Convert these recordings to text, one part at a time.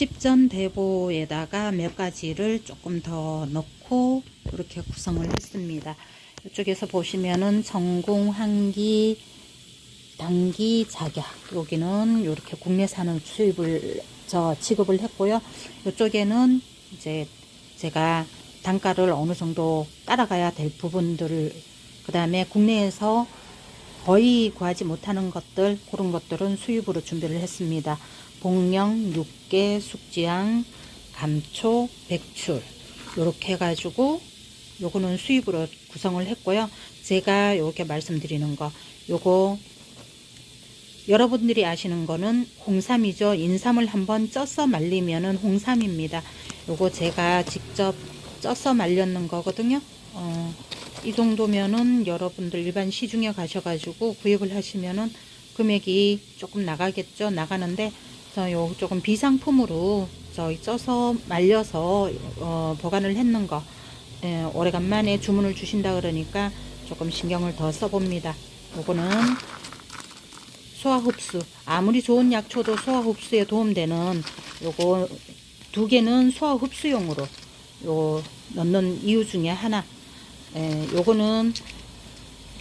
십전 대보에다가 몇 가지를 조금 더 넣고 이렇게 구성을 했습니다. 이쪽에서 보시면은 전공, 한기, 단기, 작약 여기는 이렇게 국내산을 수입을 저 지급을 했고요. 이쪽에는 이제 제가 단가를 어느 정도 따라가야 될 부분들을 그 다음에 국내에서 거의 구하지 못하는 것들 그런 것들은 수입으로 준비를 했습니다. 복령, 육개, 숙지향, 감초, 백출 이렇게 해가지고 요거는 수입으로 구성을 했고요. 제가 요렇게 말씀드리는 거 요거 여러분들이 아시는 거는 홍삼이죠. 인삼을 한번 쪄서 말리면은 홍삼입니다. 요거 제가 직접 쪄서 말렸는 거거든요. 어, 이 정도면은 여러분들 일반 시중에 가셔가지고 구입을 하시면은 금액이 조금 나가겠죠. 나가는데 저요 조금 비상품으로 저희 쪄서 말려서 어, 보관을 했는 거 예, 오래간만에 주문을 주신다 그러니까 조금 신경을 더 써봅니다. 요거는 소화 흡수 아무리 좋은 약초도 소화 흡수에 도움되는 요거 두 개는 소화 흡수용으로 요 넣는 이유 중에 하나 에, 요거는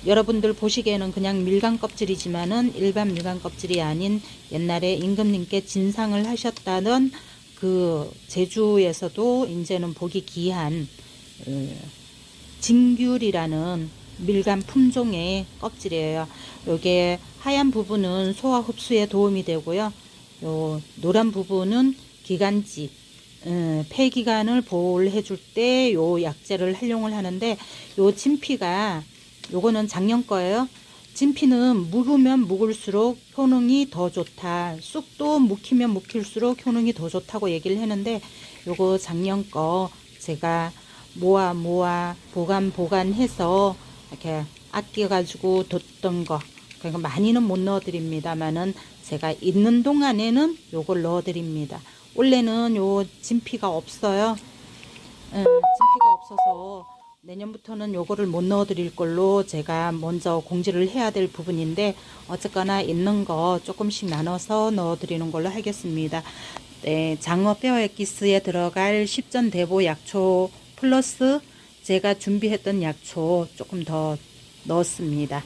여러분들 보시기에는 그냥 밀감 껍질이지만은 일반 밀감 껍질이 아닌 옛날에 임금님께 진상을 하셨다는 그 제주에서도 이제는 보기 귀한 어, 진귤이라는 밀감 품종의 껍질이에요. 요게 하얀 부분은 소화 흡수에 도움이 되고요. 요 노란 부분은 기관지 음, 폐기관을 보호를 해줄 때 요 약재를 활용을 하는데 요 진피가 요거는 작년 거예요. 진피는 묵으면 묵을수록 효능이 더 좋다. 쑥도 묵히면 묵힐수록 효능이 더 좋다고 얘기를 했는데 요거 작년 거 제가 모아 모아 보관 보관해서 이렇게 아껴가지고 뒀던 거 그러니까 많이는 못 넣어드립니다만은 제가 있는 동안에는 요걸 넣어드립니다. 원래는 요 진피가 없어요. 음, 진피가 없어서 내년부터는 요거를 못 넣어 드릴 걸로 제가 먼저 공지를 해야 될 부분인데 어쨌거나 있는 거 조금씩 나눠서 넣어 드리는 걸로 하겠습니다. 네, 장어 뼈 엑기스에 들어갈 십전 대보 약초 플러스 제가 준비했던 약초 조금 더 넣었습니다.